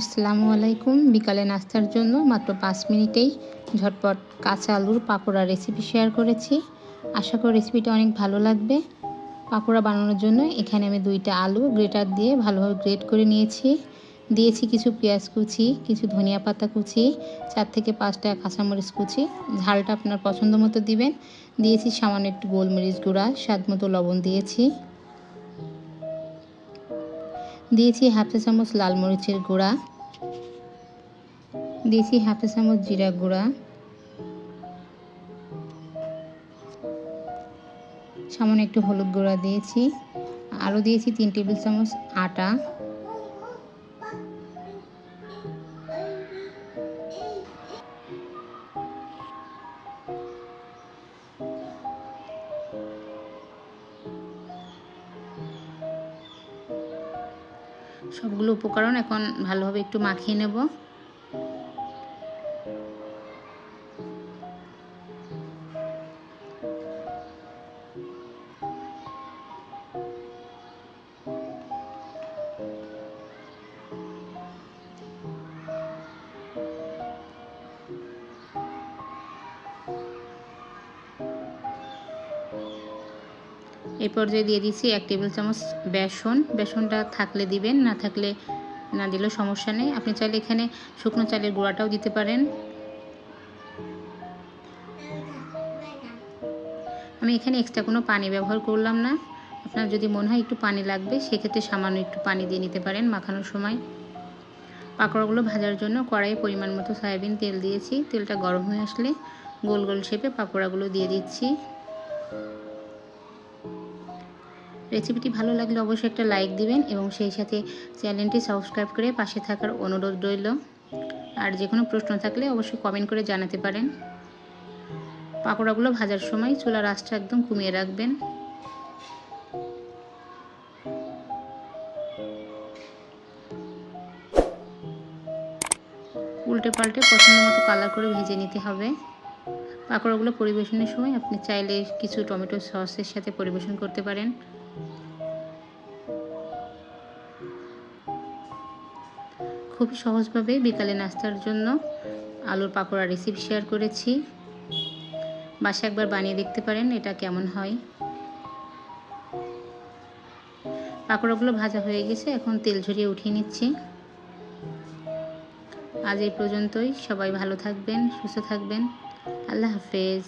আসসালামু আলাইকুম। বিকালে নাস্তার জন্য মাত্র পাঁচ মিনিটেই ঝটপট কাঁচা আলুর পাকোড়া রেসিপি শেয়ার করেছি। আশা করি রেসিপিটা অনেক ভালো লাগবে। পাকোড়া বানানোর জন্য এখানে আমি দুইটা আলু গ্রেটার দিয়ে ভালোভাবে গ্রেট করে নিয়েছি। দিয়েছি কিছু পেঁয়াজ কুচি, কিছু ধনিয়া পাতা কুচি, চার থেকে পাঁচটা কাঁচামরিচ কুচি। ঝালটা আপনার পছন্দ মতো দিবেন। দিয়েছি সামান্য একটু গোলমরিচ গুঁড়া, স্বাদ মতো লবণ দিয়েছি। দিয়েছি হাফ চা চামচ লাল মরিচের গুঁড়া। দিয়েছি হাফ চা চামচ জিরা গুঁড়া। সামান্য একটু হলুদ গুঁড়া দিয়েছি। আরও দিয়েছি তিন টেবিল চামচ আটা। সবগুলো উপকরণ এখন ভালোভাবে একটু মাখিয়ে নেব। এই পর্যায়ে দিয়ে দিচ্ছি এক টেবিল চামচ বেসন। বেসনটা থাকলে দিবেন, না থাকলে না দিলেও সমস্যা নেই। আপনি চাইলে এখানে শুকনো চালের গুঁড়াটাও দিতে পারেন। আমি এখানে এক্সট্রা কোনো পানি ব্যবহার করলাম না। আপনার যদি মনে হয় একটু পানি লাগবে, সেক্ষেত্রে সামান্য একটু পানি দিয়ে নিতে পারেন মাখানোর সময়। পাকোড়াগুলো ভাজার জন্য কড়াইয়ে পরিমাণ মতো সয়াবিন তেল দিয়েছি। তেলটা গরম হয়ে আসলে গোল গোল শেপে পাকোড়াগুলো দিয়ে দিচ্ছি। রেসিপিটি ভালো লাগলে অবশ্যই একটা লাইক দিবেন এবং সেই সাথে চ্যানেলটি সাবস্ক্রাইব করে পাশে থাকার অনুরোধ রইল। আর যে কোনো প্রশ্ন থাকলে অবশ্যই কমেন্ট করে জানাতে পারেন। পাকোড়াগুলো ভাজার সময় চুলার আঁচটা একদম কমিয়ে রাখবেন। উল্টে পাল্টে পছন্দ মতো কালার করে ভেজে নিতে হবে। পাকোড়াগুলো পরিবেশনের সময় আপনি চাইলে কিছু টমেটো সসের সাথে পরিবেশন করতে পারেন। খুবই সহজভাবে বিকালে নাস্তার জন্য আলুর পাকোড়া রেসিপি শেয়ার করেছি। বাসা একবার বানিয়ে দেখতে পারেন এটা কেমন হয়। পাকোড়াগুলো ভাজা হয়ে গেছে, এখন তেল ঝরিয়ে উঠিয়ে নিচ্ছি। আজ এই পর্যন্তই, সবাই ভালো থাকবেন, সুস্থ থাকবেন। আল্লাহ হাফেজ।